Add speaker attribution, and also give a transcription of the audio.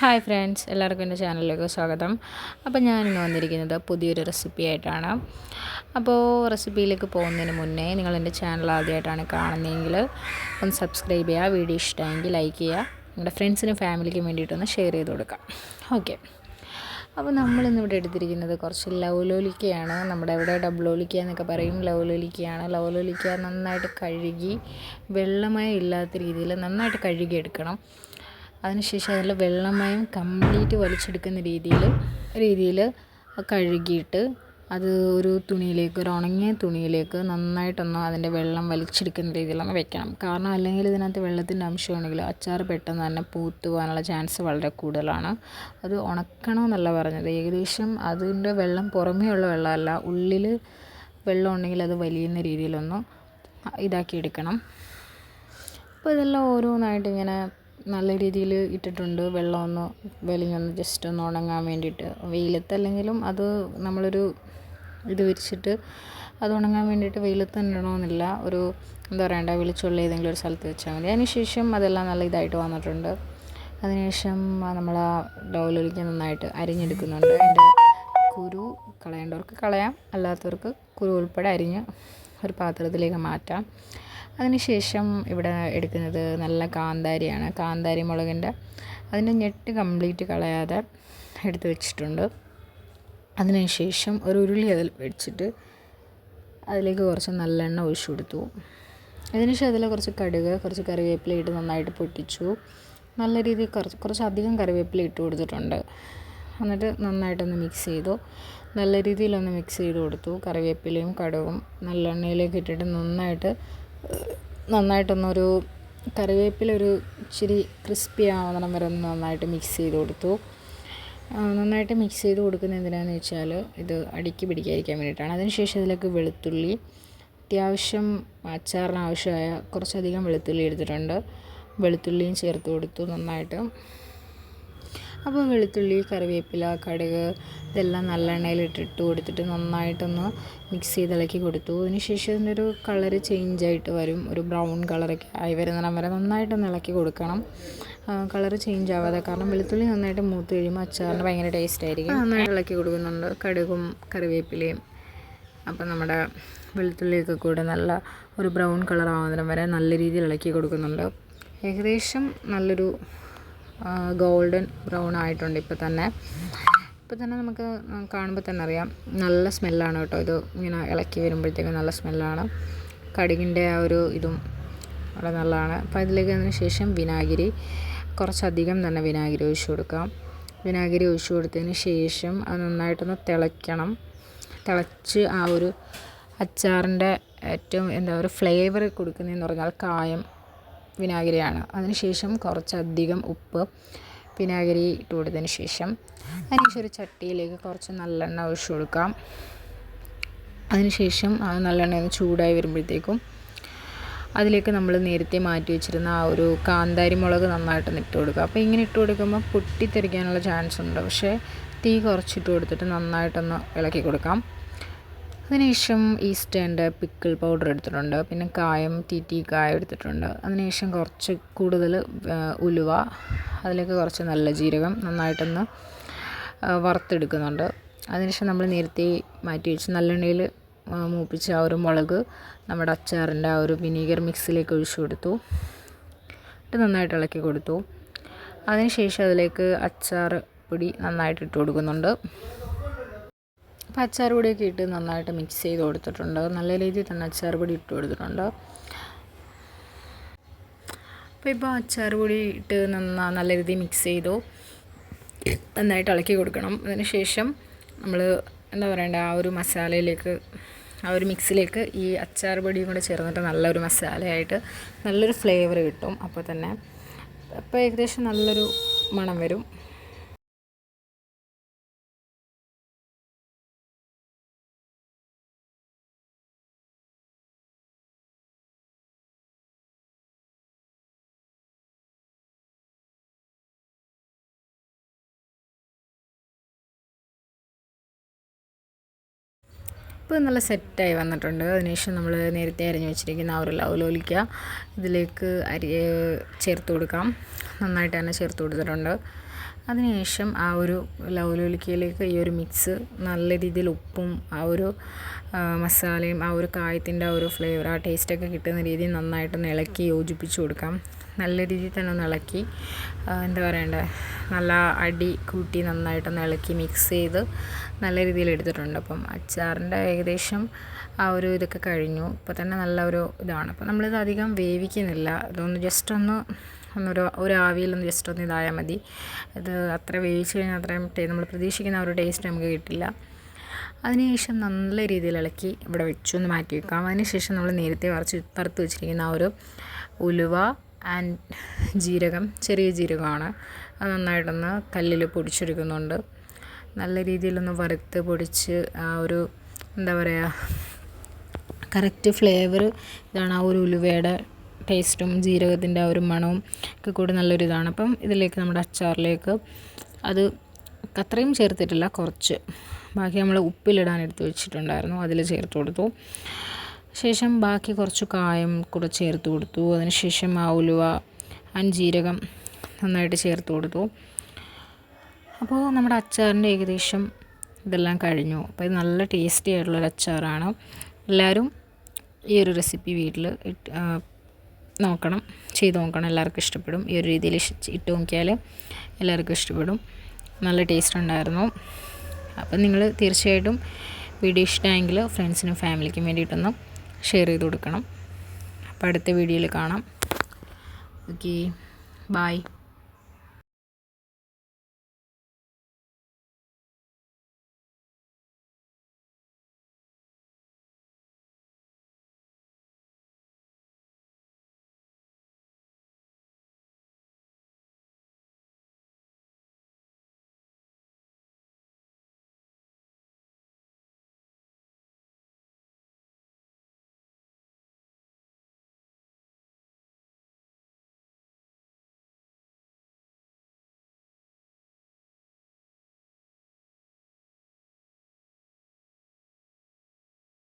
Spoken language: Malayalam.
Speaker 1: ഹായ് ഫ്രണ്ട്സ് എല്ലാവർക്കും എന്റെ ചാനലിലേക്ക് സ്വാഗതം. അപ്പോൾ ഞാനിന്ന് വന്നിരിക്കുന്നത് പുതിയൊരു റെസിപ്പി ആയിട്ടാണ്. അപ്പോൾ റെസിപ്പിയിലേക്ക് പോകുന്നതിന് മുന്നേ നിങ്ങൾ എന്റെ ചാനൽ ആദ്യമായിട്ടാണ് കാണുന്നതെങ്കിൽ ഒന്ന് സബ്സ്ക്രൈബ് ചെയ്യുക വീഡിയോ ഇഷ്ടമെങ്കിൽ ലൈക്ക് ചെയ്യുക നിങ്ങളുടെ ഫ്രണ്ട്സിനും ഫാമിലിക്കും വേണ്ടിയിട്ടൊന്ന് ഷെയർ ചെയ്ത് കൊടുക്കാം ഓക്കെ അപ്പോൾ നമ്മളിന്നിവിടെ എടുത്തിരിക്കുന്നത് കുറച്ച് ലവലോലിക്കയാണ് നമ്മുടെ ഇവിടെ ഡബ്ലോലിക്ക എന്നൊക്കെ പറയും. ലവലോലിക്കയാണ് ലവലോലിക്ക നന്നായിട്ട് കഴുകി വെള്ളമയം ഇല്ലാത്ത രീതിയിൽ നന്നായിട്ട് കഴുകി എടുക്കണം അതിനുശേഷം അതിൽ വെള്ളമയം കംപ്ലീറ്റ് വലിച്ചെടുക്കുന്ന രീതിയിൽ രീതിയിൽ കഴുകിയിട്ട് അത് ഒരു തുണിയിലേക്ക് ഒരു ഉണങ്ങിയ തുണിയിലേക്ക് നന്നായിട്ടൊന്ന് അതിന്റെ വെള്ളം വലിച്ചെടുക്കുന്ന രീതിയിലൊന്ന് വെക്കണം. കാരണം അല്ലെങ്കിൽ ഇതിനകത്ത് വെള്ളത്തിന്റെ അംശമാണെങ്കിൽ അച്ചാർ പെട്ടെന്ന് തന്നെ പൂത്ത് പോകാനുള്ള ചാൻസ് വളരെ കൂടുതലാണ്. അത് ഉണക്കണമെന്നല്ല പറഞ്ഞത്. ഏകദേശം അതിന്റെ വെള്ളം പുറമേ ഉള്ള വെള്ളമല്ല ഉള്ളിൽ വെള്ളം ഉണ്ടെങ്കിൽ അത് വലിയുന്ന രീതിയിലൊന്ന് ഇതാക്കി എടുക്കണം അപ്പോൾ ഇതെല്ലാം ഓരോന്നായിട്ട് ഇങ്ങനെ നല്ല രീതിയിൽ ഇട്ടിട്ടുണ്ട്. വെള്ളമൊന്ന് വെളിഞ്ഞൊന്ന് ജസ്റ്റ് ഒന്ന് ഉണങ്ങാൻ വേണ്ടിയിട്ട്. വെയിലത്തല്ലെങ്കിലും അത് നമ്മളൊരു ഇത് വിരിച്ചിട്ട് അത് ഉണങ്ങാൻ വേണ്ടിയിട്ട് വെയിലത്ത് തന്നെ ഇടണമെന്നില്ല ഒരു എന്താ പറയണ്ട? വെളിച്ചുള്ള ഏതെങ്കിലും ഒരു സ്ഥലത്ത് വെച്ചാൽ മതി. അതിനുശേഷം അതെല്ലാം നല്ല ഇതായിട്ട് വന്നിട്ടുണ്ട്. അതിനുശേഷം നമ്മൾ ആ ഡൗലൊലിക്ക് നന്നായിട്ട് അരിഞ്ഞെടുക്കുന്നുണ്ട്. അതിന്റെ കുരു കളയേണ്ടവർക്ക് കളയാം. അല്ലാത്തവർക്ക് കുരു ഉൾപ്പെടെ അരിഞ്ഞ് ഒരു പാത്രത്തിലേക്ക് മാറ്റാം. അതിനുശേഷം ഇവിടെ എടുക്കുന്നത് നല്ല കാന്താരിയാണ്. കാന്താരി മുളകിന്റെ അതിന്റെ ഞെട്ട് കംപ്ലീറ്റ് കളയാതെ എടുത്ത് വെച്ചിട്ടുണ്ട്. അതിനുശേഷം ഒരു ഉരുളി അതിൽ വെച്ചിട്ട് അതിലേക്ക് കുറച്ച് നല്ലെണ്ണ ഒഴിച്ചു കൊടുത്തു. അതിനുശേഷം അതിൽ കുറച്ച് കടുക് കുറച്ച് കറിവേപ്പില ഇട്ട് നന്നായിട്ട് പൊട്ടിച്ചു. നല്ല രീതിയിൽ കുറച്ച് കുറച്ച് അധികം കറിവേപ്പില ഇട്ട് കൊടുത്തിട്ടുണ്ട്. എന്നിട്ട് നന്നായിട്ടൊന്ന് മിക്സ് ചെയ്തു. നല്ല രീതിയിലൊന്ന് മിക്സ് ചെയ്ത് കൊടുത്തു. കറിവേപ്പിലയും കടുകും നല്ലെണ്ണയിലേക്ക് ഇട്ടിട്ട് നന്നായിട്ട് നന്നായിട്ടൊന്നൊരു കറിവേപ്പില ഒരു ഇച്ചിരി ക്രിസ്പി ആവണം വരെ ഒന്ന് നന്നായിട്ട് മിക്സ് ചെയ്ത് കൊടുത്തു. നന്നായിട്ട് മിക്സ് ചെയ്ത് കൊടുക്കുന്നത് എന്തിനാണെന്ന് വെച്ചാൽ ഇത് അടുക്കി പിടിക്കാതിരിക്കാൻ വേണ്ടിയിട്ടാണ്. അതിനുശേഷം ഇതിലേക്ക് വെളുത്തുള്ളി അത്യാവശ്യം അച്ചാറിന് ആവശ്യമായ കുറച്ചധികം വെളുത്തുള്ളി എടുത്തിട്ടുണ്ട്. വെളുത്തുള്ളിയും ചേർത്ത് കൊടുത്തു നന്നായിട്ട്. അപ്പോൾ വെളുത്തുള്ളി കറിവേപ്പില കടുക് ഇതെല്ലാം നല്ല എണ്ണയിലിട്ടിട്ട് കൊടുത്തിട്ട് നന്നായിട്ടൊന്ന് മിക്സ് ചെയ്ത് ഇളക്കി കൊടുത്തു. അതിനുശേഷം ഇതിന്റെ ഒരു കളർ ചേഞ്ച് ആയിട്ട് വരും. ഒരു ബ്രൗൺ കളറൊക്കെ ആയി വരുന്നിടം വരെ നന്നായിട്ടൊന്ന് ഇളക്കി കൊടുക്കണം. കളർ ചേഞ്ച് ആവാതെ കാരണം വെളുത്തുള്ളി നന്നായിട്ട് മൂത്ത് കഴിയുമ്പോൾ അച്ചാറിന് ഭയങ്കര ടേസ്റ്റ് ആയിരിക്കും. നന്നായിട്ട് ഇളക്കി കൊടുക്കുന്നുണ്ട്. കടുകും കറിവേപ്പിലയും. അപ്പം നമ്മുടെ വെളുത്തുള്ളിയൊക്കെ കൂടെ നല്ല ഒരു ബ്രൗൺ കളർ ആവുന്നതിനും വരെ നല്ല രീതിയിൽ ഇളക്കി കൊടുക്കുന്നുണ്ട്. ഏകദേശം നല്ലൊരു ഗോൾഡൻ ബ്രൗൺ ആയിട്ടുണ്ട് ഇപ്പോൾ തന്നെ. ഇപ്പോൾ തന്നെ നമുക്ക് കാണുമ്പോൾ തന്നെ അറിയാം. നല്ല സ്മെല്ലാണ് കേട്ടോ ഇത്. ഇങ്ങനെ ഇളക്കി വരുമ്പോഴത്തേക്കും നല്ല സ്മെല്ലാണ്. കടുകിന്റെ ആ ഒരു ഇതും വളരെ നല്ലതാണ്. അപ്പോൾ അതിലേക്ക് അതിന് ശേഷം വിനാഗിരി. കുറച്ചധികം തന്നെ വിനാഗിരി ഒഴിച്ചു കൊടുക്കാം. വിനാഗിരി ഒഴിച്ചു കൊടുത്തതിന് ശേഷം അത് നന്നായിട്ടൊന്ന് തിളയ്ക്കണം. തിളച്ച് ആ ഒരു അച്ചാറിന്റെ ഏറ്റവും എന്താ ഒരു ഫ്ലേവർ കൊടുക്കുന്നതെന്ന് പറഞ്ഞാൽ കായം. വിനാഗിരിയാണ്. അതിനുശേഷം കുറച്ചധികം ഉപ്പ് വിനാഗിരി ഇട്ട് കൊടുത്തതിന് ശേഷം അതിനുശേഷം ഒരു ചട്ടിയിലേക്ക് കുറച്ച് നല്ലെണ്ണ ഒഴിച്ചു കൊടുക്കാം. അതിനുശേഷം ആ നല്ലെണ്ണ ഒന്ന് ചൂടായി വരുമ്പോഴത്തേക്കും അതിലേക്ക് നമ്മൾ നേരത്തെ മാറ്റി വെച്ചിരുന്ന ആ ഒരു കാന്താരി മുളക് നന്നായിട്ട് ഇട്ട് കൊടുക്കുക. അപ്പോൾ ഇങ്ങനെ ഇട്ട് കൊടുക്കുമ്പോൾ പൊട്ടിത്തെറിക്കാനുള്ള ചാൻസ് ഉണ്ട്. പക്ഷേ തീ കുറച്ചിട്ട് കൊടുത്തിട്ട് നന്നായിട്ടൊന്ന് ഇളക്കി കൊടുക്കാം. അതിനുശേഷം ഈസ്റ്റേന്റെ പിക്കിൾ പൗഡർ എടുത്തിട്ടുണ്ട്. പിന്നെ കായം തീറ്റി കായം എടുത്തിട്ടുണ്ട്. അതിനുശേഷം കുറച്ച് കൂടുതൽ ഉലുവ അതിലേക്ക് കുറച്ച് നല്ല ജീരകം നന്നായിട്ടൊന്ന് വറുത്തെടുക്കുന്നുണ്ട്. അതിനുശേഷം നമ്മൾ നേരത്തെ മാറ്റി വെച്ച് നല്ലെണ്ണയിൽ മൂപ്പിച്ച ആ ഒരു മുളക് നമ്മുടെ അച്ചാറിന്റെ ആ ഒരു വിനീഗർ മിക്സിലേക്ക് ഒഴിച്ചു കൊടുത്തു. എന്നിട്ട് നന്നായിട്ട് ഇളക്കി കൊടുത്തു. അതിനുശേഷം അതിലേക്ക് അച്ചാർ പൊടി നന്നായിട്ട് ഇട്ട് കൊടുക്കുന്നുണ്ട്. അപ്പോൾ അച്ചാർ പൊടിയൊക്കെ ഇട്ട് നന്നായിട്ട് മിക്സ് ചെയ്ത് കൊടുത്തിട്ടുണ്ട്. നല്ല രീതിയിൽ തന്നെ അച്ചാർ പൊടി ഇട്ട് കൊടുത്തിട്ടുണ്ട്. അപ്പോൾ ഇപ്പോൾ അച്ചാർ പൊടി ഇട്ട് നന്നാ നല്ല രീതിയിൽ മിക്സ് ചെയ്തു. നന്നായിട്ട് ഇളക്കി കൊടുക്കണം. അതിന് ശേഷം നമ്മൾ എന്താ പറയണ്ട ആ ഒരു മസാലയിലേക്ക് ആ ഒരു മിക്സിലേക്ക് ഈ അച്ചാർ പൊടിയും കൂടെ ചേർന്നിട്ട് നല്ലൊരു മസാലയായിട്ട് നല്ലൊരു ഫ്ലേവർ കിട്ടും. അപ്പോൾ തന്നെ അപ്പോൾ ഏകദേശം നല്ലൊരു മണം വരും. ഇപ്പോൾ നല്ല സെറ്റായി വന്നിട്ടുണ്ട്. അതിനുശേഷം നമ്മൾ നേരത്തെ അരിഞ്ഞു വെച്ചിരിക്കുന്ന ആ ഒരു ലവലോലിക്ക ഇതിലേക്ക് അരി ചേർത്ത് കൊടുക്കാം. നന്നായിട്ട് തന്നെ ചേർത്ത് കൊടുത്തിട്ടുണ്ട്. അതിനുശേഷം ആ ഒരു ലൗലോലിക്കയിലേക്ക് ഈ ഒരു മിക്സ് നല്ല രീതിയിൽ ഉപ്പും ആ ഒരു മസാലയും ആ ഒരു കായത്തിന്റെ ആ ഒരു ഫ്ലേവർ ആ ടേസ്റ്റൊക്കെ കിട്ടുന്ന രീതിയിൽ നന്നായിട്ടൊന്ന് ഇളക്കി യോജിപ്പിച്ച് കൊടുക്കാം. നല്ല രീതിയിൽ തന്നെ ഒന്ന് ഇളക്കി എന്താ പറയണ്ടേ നല്ല അടി കൂട്ടി നന്നായിട്ടൊന്ന് ഇളക്കി മിക്സ് ചെയ്ത് നല്ല രീതിയിൽ എടുത്തിട്ടുണ്ട്. അപ്പം അച്ചാറിന്റെ ഏകദേശം ആ ഒരു ഇതൊക്കെ കഴിഞ്ഞു. ഇപ്പോൾ തന്നെ നല്ല ഒരു ഇതാണ്. അപ്പം നമ്മളിത് അധികം വേവിക്കുന്നില്ല. ഇതൊന്ന് ജസ്റ്റ് ഒന്ന് ഒന്നൊരു ഒരു ആവിയിലൊന്ന് ജസ്റ്റ് ഒന്ന് ഇതായാൽ മതി. ഇത് അത്ര വേവിച്ച് കഴിഞ്ഞാൽ അത്രയും നമ്മൾ പ്രതീക്ഷിക്കുന്ന ഒരു ടേസ്റ്റ് നമുക്ക് കിട്ടില്ല. അതിനുശേഷം നല്ല രീതിയിൽ ഇളക്കി ഇവിടെ വെച്ചു. ഒന്ന് മാറ്റി വെക്കാം. അതിനുശേഷം നമ്മൾ നേരത്തെ വറച്ച് വറുത്ത് വെച്ചിരിക്കുന്ന ആ ഒരു ഉലുവ ആൻഡ് ജീരകം ചെറിയ ജീരകമാണ്. അത് നന്നായിട്ടൊന്ന് കല്ലിൽ പൊടിച്ചെടുക്കുന്നുണ്ട് നല്ല രീതിയിലൊന്ന് വറുത്ത് പൊടിച്ച് ആ ഒരു എന്താ പറയുക കറക്റ്റ് ഫ്ലേവർ ഇതാണ് ആ ഒരു ഉലുവയുടെ ടേസ്റ്റും ജീരകത്തിന്റെ ആ ഒരു മണവും ഒക്കെ കൂടി നല്ലൊരു ഇതാണ്. അപ്പം ഇതിലേക്ക് നമ്മുടെ അച്ചാറിലേക്ക് അത് അത്രയും ചേർത്തിട്ടില്ല കുറച്ച്. ബാക്കി നമ്മൾ ഉപ്പിലിടാൻ എടുത്ത് വെച്ചിട്ടുണ്ടായിരുന്നു അതിൽ ചേർത്ത് കൊടുത്തു. ശേഷം ബാക്കി കുറച്ച് കായം കൂടെ ചേർത്ത് കൊടുത്തു. അതിനുശേഷം ആ ഉലുവ അഞ്ചീരകം നന്നായിട്ട് ചേർത്ത് കൊടുത്തു. അപ്പോൾ നമ്മുടെ അച്ചാറിന്റെ ഏകദേശം ഇതെല്ലാം കഴിഞ്ഞു. അപ്പോൾ ഇത് നല്ല ടേസ്റ്റി ആയിട്ടുള്ളൊരു അച്ചാറാണ്. എല്ലാവരും ഈ ഒരു റെസിപ്പി വീട്ടിൽ നോക്കണം. ചെയ്ത് നോക്കണം. എല്ലാവർക്കും ഇഷ്ടപ്പെടും. ഈ ഒരു രീതിയിൽ ഇട്ട് നോക്കിയാൽ എല്ലാവർക്കും ഇഷ്ടപ്പെടും. നല്ല ടേസ്റ്റ് ഉണ്ടായിരുന്നു. അപ്പം നിങ്ങൾ തീർച്ചയായിട്ടും വീഡിയോ ഇഷ്ടമായെങ്കിൽ ഫ്രണ്ട്സിനും ഫാമിലിക്കും വേണ്ടിയിട്ടൊന്ന് ഷെയർ ചെയ്ത് കൊടുക്കണം. അപ്പോൾ അടുത്ത വീഡിയോയിൽ കാണാം. ഓക്കെ. ബായ്